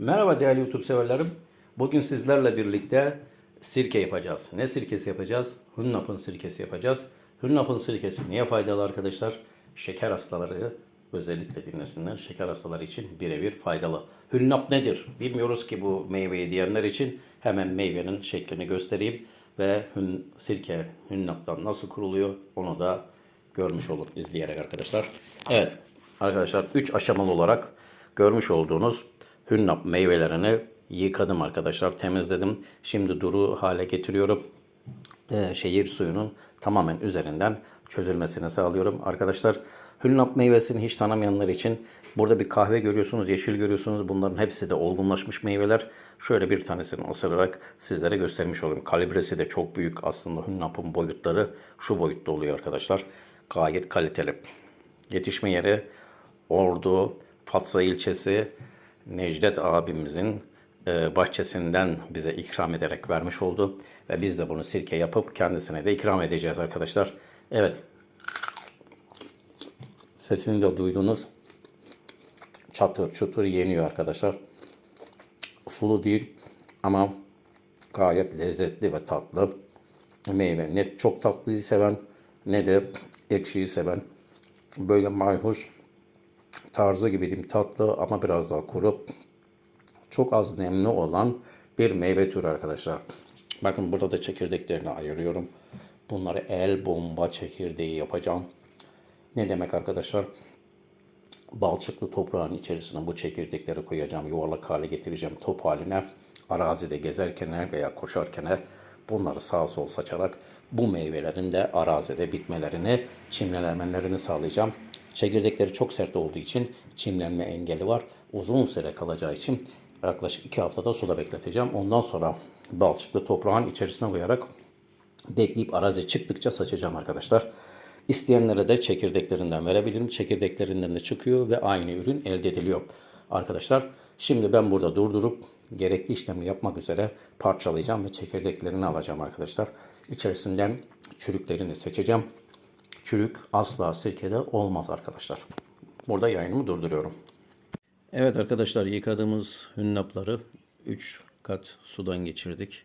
Merhaba değerli YouTube severlerim. Bugün sizlerle birlikte sirke yapacağız. Ne sirkesi yapacağız? Hunnap'ın sirkesi yapacağız. Hunnap'ın sirkesi niye faydalı arkadaşlar? Şeker hastaları özellikle dinlesinler. Şeker hastaları için birebir faydalı. Hünnap nedir? Bilmiyoruz ki bu meyveyi diyenler için hemen meyvenin şeklini göstereyim. Ve hün, sirke hünnaptan nasıl kuruluyor onu da görmüş olur izleyerek arkadaşlar. Evet arkadaşlar 3 aşamalı olarak görmüş olduğunuz hünnap meyvelerini yıkadım arkadaşlar. Temizledim. Şimdi duru hale getiriyorum. Ee, şehir suyunun tamamen üzerinden çözülmesini sağlıyorum. Arkadaşlar hünnap meyvesini hiç tanımayanlar için burada bir kahve görüyorsunuz, yeşil görüyorsunuz. Bunların hepsi de olgunlaşmış meyveler. Şöyle bir tanesini ısırarak sizlere göstermiş olayım. Kalibresi de çok büyük aslında hünnapın boyutları şu boyutta oluyor arkadaşlar. Gayet kaliteli. Yetişme yeri Ordu, Fatsa ilçesi Necdet abimizin e, bahçesinden bize ikram ederek vermiş oldu. Ve biz de bunu sirke yapıp kendisine de ikram edeceğiz arkadaşlar. Evet. Sesini de duydunuz. Çatır çutur yeniyor arkadaşlar. Sulu değil ama gayet lezzetli ve tatlı meyve. Ne çok tatlıyı seven ne de ekşiyi seven. Böyle mayhoş tarzı gibi diyeyim tatlı ama biraz daha kuru. Çok az nemli olan bir meyve türü arkadaşlar. Bakın burada da çekirdeklerini ayırıyorum. Bunları el bomba çekirdeği yapacağım. Ne demek arkadaşlar? Balçıklı toprağın içerisine bu çekirdekleri koyacağım. Yuvarlak hale getireceğim top haline. Arazide gezerken veya koşarken bunları sağa sol saçarak bu meyvelerin de arazide bitmelerini, çimlenmelerini sağlayacağım. Çekirdekleri çok sert olduğu için çimlenme engeli var. Uzun süre kalacağı için yaklaşık 2 haftada suda bekleteceğim. Ondan sonra balçıklı toprağın içerisine koyarak bekleyip arazi çıktıkça saçacağım arkadaşlar. İsteyenlere de çekirdeklerinden verebilirim. Çekirdeklerinden de çıkıyor ve aynı ürün elde ediliyor. Arkadaşlar şimdi ben burada durdurup gerekli işlemi yapmak üzere parçalayacağım ve çekirdeklerini alacağım arkadaşlar. İçerisinden çürüklerini seçeceğim. Çürük asla sirkede olmaz arkadaşlar. Burada yayınımı durduruyorum. Evet arkadaşlar yıkadığımız hünnapları 3 kat sudan geçirdik.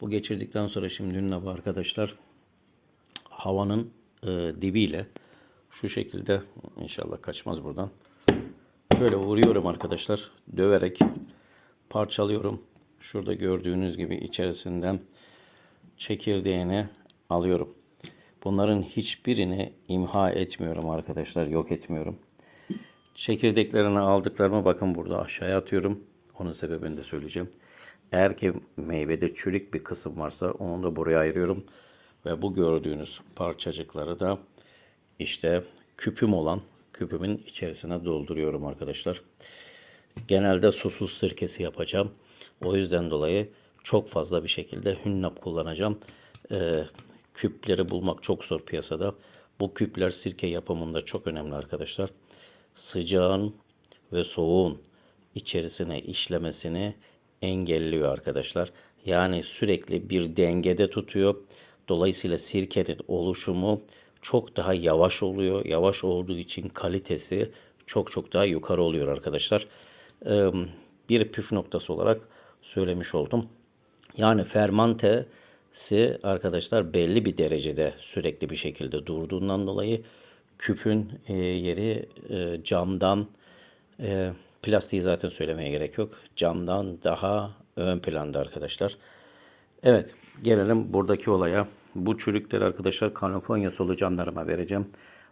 Bu geçirdikten sonra şimdi hünnapı arkadaşlar havanın e, dibiyle şu şekilde inşallah kaçmaz buradan. Böyle vuruyorum arkadaşlar. Döverek parçalıyorum. Şurada gördüğünüz gibi içerisinden çekirdeğini alıyorum. Bunların hiçbirini imha etmiyorum arkadaşlar. Yok etmiyorum. Çekirdeklerini aldıklarımı bakın burada aşağıya atıyorum. Onun sebebini de söyleyeceğim. Eğer ki meyvede çürük bir kısım varsa onu da buraya ayırıyorum. Ve bu gördüğünüz parçacıkları da işte küpüm olan küpümün içerisine dolduruyorum arkadaşlar. Genelde susuz sirkesi yapacağım. O yüzden dolayı çok fazla bir şekilde hünnap kullanacağım. Ee, küpleri bulmak çok zor piyasada. Bu küpler sirke yapımında çok önemli arkadaşlar. Sıcağın ve soğuğun içerisine işlemesini engelliyor arkadaşlar. Yani sürekli bir dengede tutuyor. Dolayısıyla sirkenin oluşumu çok daha yavaş oluyor. Yavaş olduğu için kalitesi çok çok daha yukarı oluyor arkadaşlar. Bir püf noktası olarak söylemiş oldum. Yani fermantesi arkadaşlar belli bir derecede sürekli bir şekilde durduğundan dolayı küpün e, yeri e, camdan e, plastiği zaten söylemeye gerek yok. Camdan daha ön planda arkadaşlar. Evet gelelim buradaki olaya. Bu çürükleri arkadaşlar Kaliforniya solucanlarıma vereceğim.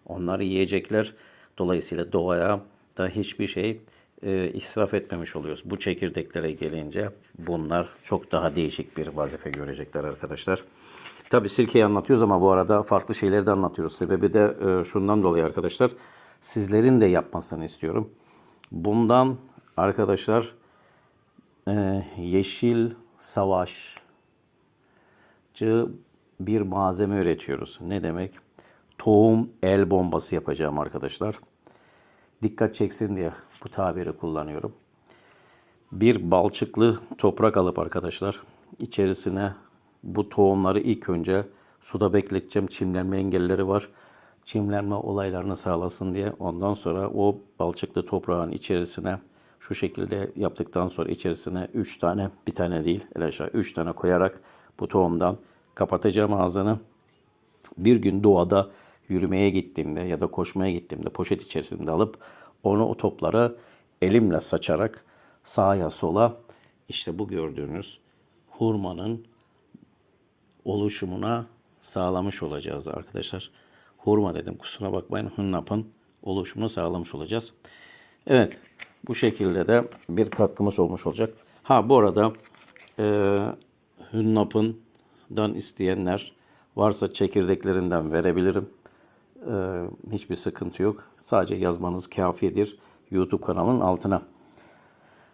Onlar yiyecekler. Dolayısıyla doğaya da hiçbir şey e, israf etmemiş oluyoruz. Bu çekirdeklere gelince bunlar çok daha değişik bir vazife görecekler arkadaşlar. Tabi sirkeyi anlatıyoruz ama bu arada farklı şeyleri de anlatıyoruz. Sebebi de e, şundan dolayı arkadaşlar. Sizlerin de yapmasını istiyorum. Bundan arkadaşlar e, yeşil savaşçı bir malzeme üretiyoruz. Ne demek? Tohum el bombası yapacağım arkadaşlar. Dikkat çeksin diye bu tabiri kullanıyorum. Bir balçıklı toprak alıp arkadaşlar içerisine bu tohumları ilk önce suda bekleteceğim. Çimlenme engelleri var. Çimlenme olaylarını sağlasın diye. Ondan sonra o balçıklı toprağın içerisine Şu şekilde yaptıktan sonra içerisine 3 tane, bir tane değil, el aşağı 3 tane koyarak bu tohumdan kapatacağım ağzını. Bir gün doğada yürümeye gittiğimde ya da koşmaya gittiğimde poşet içerisinde alıp onu o topları elimle saçarak sağa sola işte bu gördüğünüz hurmanın oluşumuna sağlamış olacağız arkadaşlar. Hurma dedim kusura bakmayın hınnapın oluşumunu sağlamış olacağız. Evet bu şekilde de bir katkımız olmuş olacak. Ha bu arada e, hünnapından isteyenler varsa çekirdeklerinden verebilirim. E, hiçbir sıkıntı yok. Sadece yazmanız kafidir YouTube kanalının altına.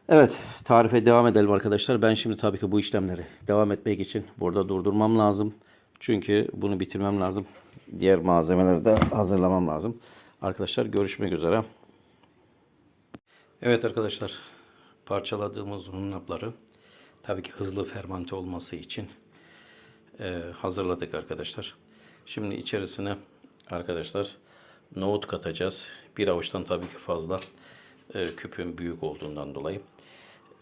Evet, tarife devam edelim arkadaşlar. Ben şimdi tabii ki bu işlemleri devam etmek için burada durdurmam lazım. Çünkü bunu bitirmem lazım. Diğer malzemeleri de hazırlamam lazım. Arkadaşlar görüşmek üzere. Evet arkadaşlar, parçaladığımız hunnapları tabii ki hızlı fermante olması için e, hazırladık arkadaşlar. Şimdi içerisine arkadaşlar nohut katacağız. Bir avuçtan tabii ki fazla e, küpün büyük olduğundan dolayı.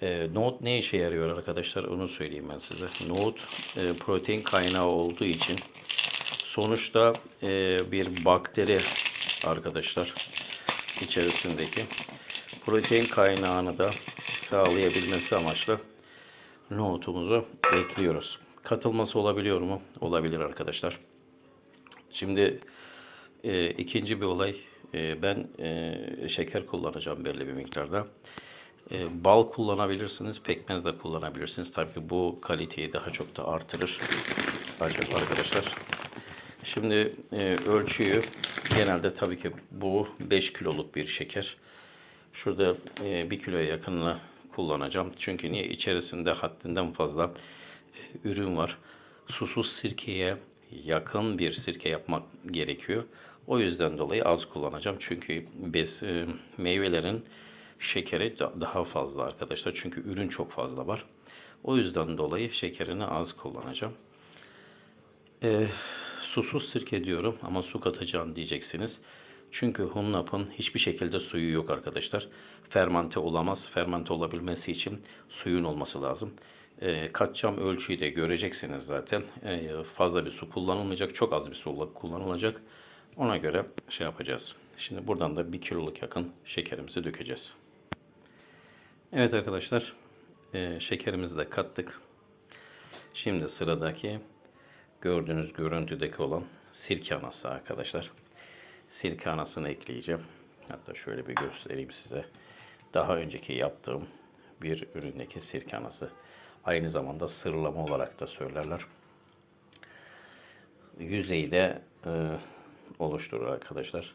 E, nohut ne işe yarıyor arkadaşlar onu söyleyeyim ben size. Nohut e, protein kaynağı olduğu için sonuçta e, bir bakteri arkadaşlar içerisindeki protein kaynağını da sağlayabilmesi amaçlı nohutumuzu ekliyoruz. Katılması olabiliyor mu? Olabilir arkadaşlar. Şimdi e, ikinci bir olay e, ben e, şeker kullanacağım belli bir miktarda. E, bal kullanabilirsiniz, pekmez de kullanabilirsiniz. Tabii bu kaliteyi daha çok da artırır arkadaşlar. Şimdi e, ölçüyü genelde tabii ki bu 5 kiloluk bir şeker. Şurada e, 1 kiloya yakınını kullanacağım. Çünkü niye? içerisinde haddinden fazla e, ürün var. Susuz sirkeye yakın bir sirke yapmak gerekiyor. O yüzden dolayı az kullanacağım. Çünkü bes, e, meyvelerin şekeri da- daha fazla arkadaşlar. Çünkü ürün çok fazla var. O yüzden dolayı şekerini az kullanacağım. E, susuz sirke diyorum ama su katacağım diyeceksiniz. Çünkü hunnapın hiçbir şekilde suyu yok arkadaşlar. Fermante olamaz. Fermante olabilmesi için suyun olması lazım. E, katacağım ölçüyü de göreceksiniz zaten. E, fazla bir su kullanılmayacak. Çok az bir su kullanılacak. Ona göre şey yapacağız. Şimdi buradan da 1 kiloluk yakın şekerimizi dökeceğiz. Evet arkadaşlar. E, şekerimizi de kattık. Şimdi sıradaki gördüğünüz görüntüdeki olan sirke anası arkadaşlar. Sirke anasını ekleyeceğim. Hatta şöyle bir göstereyim size. Daha önceki yaptığım bir üründeki sirke anası. Aynı zamanda sırlama olarak da söylerler. Yüzeyde e, oluşturur arkadaşlar.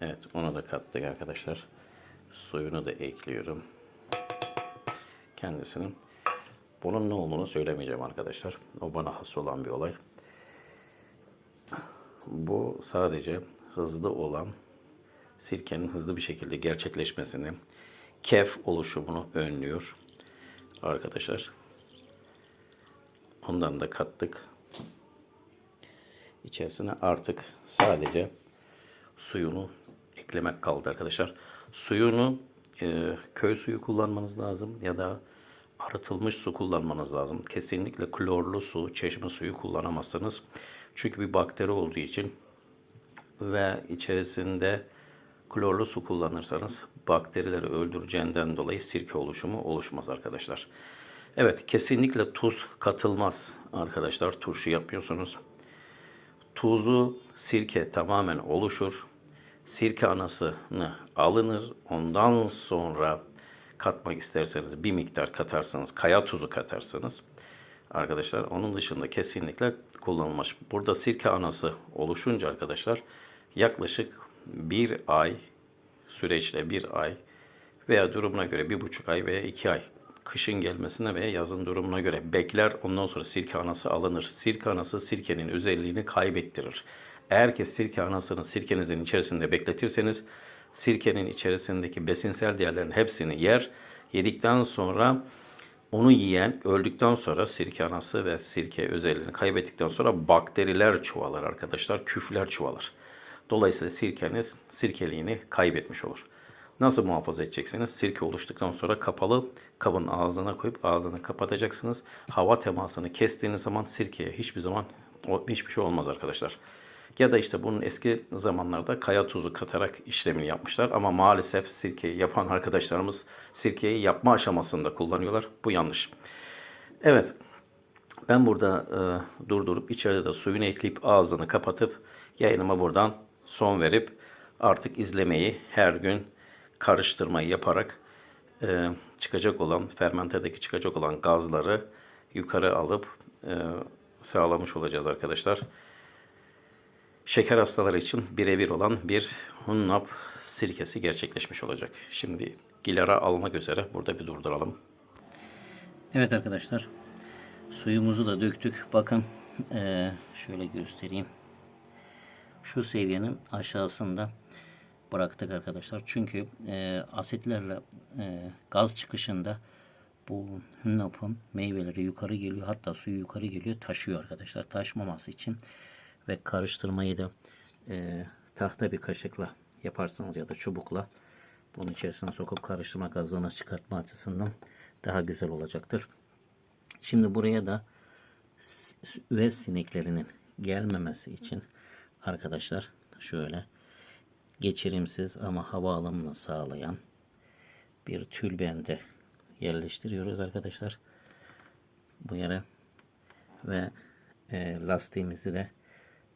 Evet onu da kattık arkadaşlar. Suyunu da ekliyorum. Kendisinin. Bunun ne olduğunu söylemeyeceğim arkadaşlar. O bana has olan bir olay. Bu sadece hızlı olan sirkenin hızlı bir şekilde gerçekleşmesini, kef oluşumunu önlüyor arkadaşlar. Ondan da kattık. İçerisine artık sadece suyunu eklemek kaldı arkadaşlar. Suyunu e, köy suyu kullanmanız lazım ya da arıtılmış su kullanmanız lazım. Kesinlikle klorlu su, çeşme suyu kullanamazsınız. Çünkü bir bakteri olduğu için ve içerisinde klorlu su kullanırsanız bakterileri öldüreceğinden dolayı sirke oluşumu oluşmaz arkadaşlar. Evet kesinlikle tuz katılmaz arkadaşlar turşu yapıyorsunuz. Tuzu sirke tamamen oluşur. Sirke anasını alınır. Ondan sonra katmak isterseniz bir miktar katarsanız, kaya tuzu katarsanız arkadaşlar onun dışında kesinlikle kullanılmaz. Burada sirke anası oluşunca arkadaşlar yaklaşık bir ay süreçte bir ay veya durumuna göre bir buçuk ay veya iki ay kışın gelmesine veya yazın durumuna göre bekler. Ondan sonra sirke anası alınır. Sirke anası sirkenin özelliğini kaybettirir. Eğer ki sirke anasını sirkenizin içerisinde bekletirseniz sirkenin içerisindeki besinsel değerlerin hepsini yer. Yedikten sonra onu yiyen öldükten sonra sirke anası ve sirke özelliğini kaybettikten sonra bakteriler çoğalır arkadaşlar. Küfler çoğalır. Dolayısıyla sirkeniz sirkeliğini kaybetmiş olur. Nasıl muhafaza edeceksiniz? Sirke oluştuktan sonra kapalı kabın ağzına koyup ağzını kapatacaksınız. Hava temasını kestiğiniz zaman sirkeye hiçbir zaman hiçbir şey olmaz arkadaşlar. Ya da işte bunun eski zamanlarda kaya tuzu katarak işlemini yapmışlar. Ama maalesef sirkeyi yapan arkadaşlarımız sirkeyi yapma aşamasında kullanıyorlar. Bu yanlış. Evet. Ben burada e, durdurup içeride de suyunu ekleyip ağzını kapatıp yayınıma buradan son verip artık izlemeyi her gün karıştırmayı yaparak e, çıkacak olan fermentedeki çıkacak olan gazları yukarı alıp e, sağlamış olacağız arkadaşlar. Şeker hastaları için birebir olan bir hunnap sirkesi gerçekleşmiş olacak. Şimdi gilara almak üzere burada bir durduralım. Evet arkadaşlar. Suyumuzu da döktük. Bakın eee, şöyle göstereyim. Şu seviyenin aşağısında bıraktık arkadaşlar. Çünkü eee, asitlerle eee, gaz çıkışında bu hünnapın meyveleri yukarı geliyor. Hatta suyu yukarı geliyor. Taşıyor arkadaşlar. Taşmaması için ve karıştırmayı da eee, tahta bir kaşıkla yaparsanız ya da çubukla bunun içerisine sokup karıştırma gazını çıkartma açısından daha güzel olacaktır. Şimdi buraya da üvez sineklerinin gelmemesi için arkadaşlar şöyle geçirimsiz ama hava alımını sağlayan bir tülbente yerleştiriyoruz arkadaşlar. Bu yere ve e, lastiğimizi de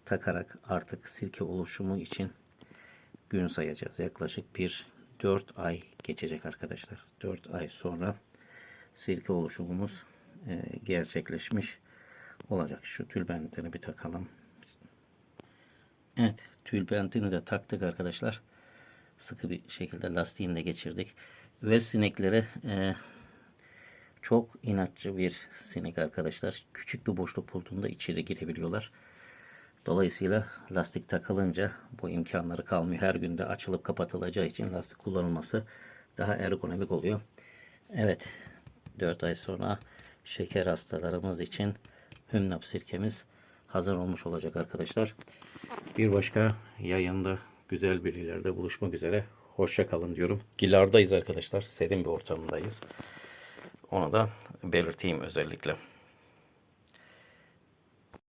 takarak artık sirke oluşumu için gün sayacağız. Yaklaşık bir 4 ay geçecek arkadaşlar. 4 ay sonra sirke oluşumumuz e, gerçekleşmiş olacak. Şu tülbentini bir takalım. Evet, tülbentini de taktık arkadaşlar. Sıkı bir şekilde lastiğini de geçirdik. Ve sinekleri e, çok inatçı bir sinek arkadaşlar. Küçük bir boşluk bulduğunda içeri girebiliyorlar. Dolayısıyla lastik takılınca bu imkanları kalmıyor. Her günde açılıp kapatılacağı için lastik kullanılması daha ergonomik oluyor. Evet, 4 ay sonra şeker hastalarımız için hümnap sirkemiz hazır olmuş olacak arkadaşlar. Bir başka yayında güzel bilgilerde buluşmak üzere. Hoşça kalın diyorum. Gilardayız arkadaşlar. Serin bir ortamdayız. Onu da belirteyim özellikle.